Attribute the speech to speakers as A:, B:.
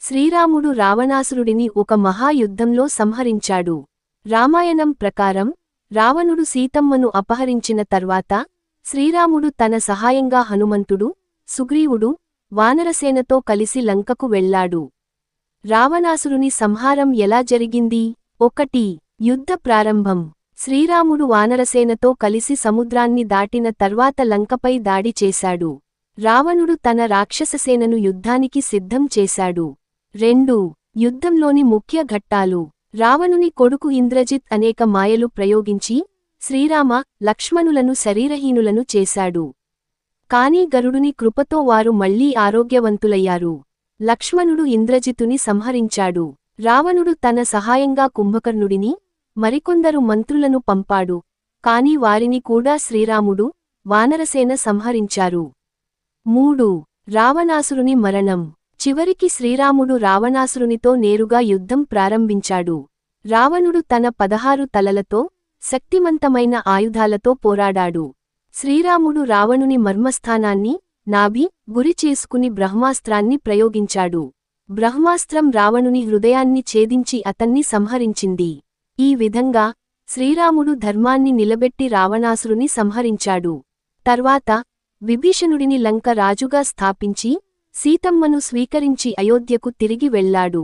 A: శ్రీరాముడు రావణాసురుడిని ఒక మహాయుద్ధంలో సంహరించాడు. రామాయణం ప్రకారం రావణుడు సీతమ్మను అపహరించిన తర్వాత శ్రీరాముడు తన సహాయంగా హనుమంతుడు సుగ్రీవుడు వానరసేనతో కలిసి లంకకు వెళ్ళాడు రావణాసురుని సంహారం ఎలా జరిగింది? ఒకటి యుద్ధ ప్రారంభం. శ్రీరాముడు వానరసేనతో కలిసి సముద్రాన్ని దాటిన తర్వాత లంకపై దాడి చేశాడు. రావణుడు తన రాక్షససేనను యుద్ధానికి సిద్ధం చేశాడు. రెండు యుద్ధంలోని ముఖ్య ఘట్టాలు. రావణుని కొడుకు ఇంద్రజిత్ అనేక మాయలు ప్రయోగించి శ్రీరామ లక్ష్మణులను శరీరహీనులను చేశాడు. కాని గరుడుని కృపతో వారు మళ్ళీ ఆరోగ్యవంతులయ్యారు. లక్ష్మణుడు ఇంద్రజితుని సంహరించాడు. రావణుడు తన సహాయంగా కుంభకర్ణుడిని మరికొందరు మంత్రులను పంపాడు. కాని వారిని కూడా శ్రీరాముడు వానరసేన సంహరించారు. మూడు రావణాసురుని మరణం. చివరికి శ్రీరాముడు రావణాసురునితో నేరుగా యుద్ధం ప్రారంభించాడు. రావణుడు తన పదహారు తలలతో శక్తిమంతమైన ఆయుధాలతో పోరాడాడు. శ్రీరాముడు రావణుని మర్మస్థానాన్ని నాభి గురి చేసుకుని బ్రహ్మాస్త్రాన్ని ప్రయోగించాడు. బ్రహ్మాస్త్రం రావణుని హృదయాన్ని ఛేదించి అతన్ని సంహరించింది. ఈ విధంగా శ్రీరాముడు ధర్మాన్ని నిలబెట్టి రావణాసురుని సంహరించాడు. తర్వాత విభీషణుడిని లంక రాజుగా స్థాపించి సీతమ్మను స్వీకరించి అయోధ్యకు తిరిగి వెళ్ళాడు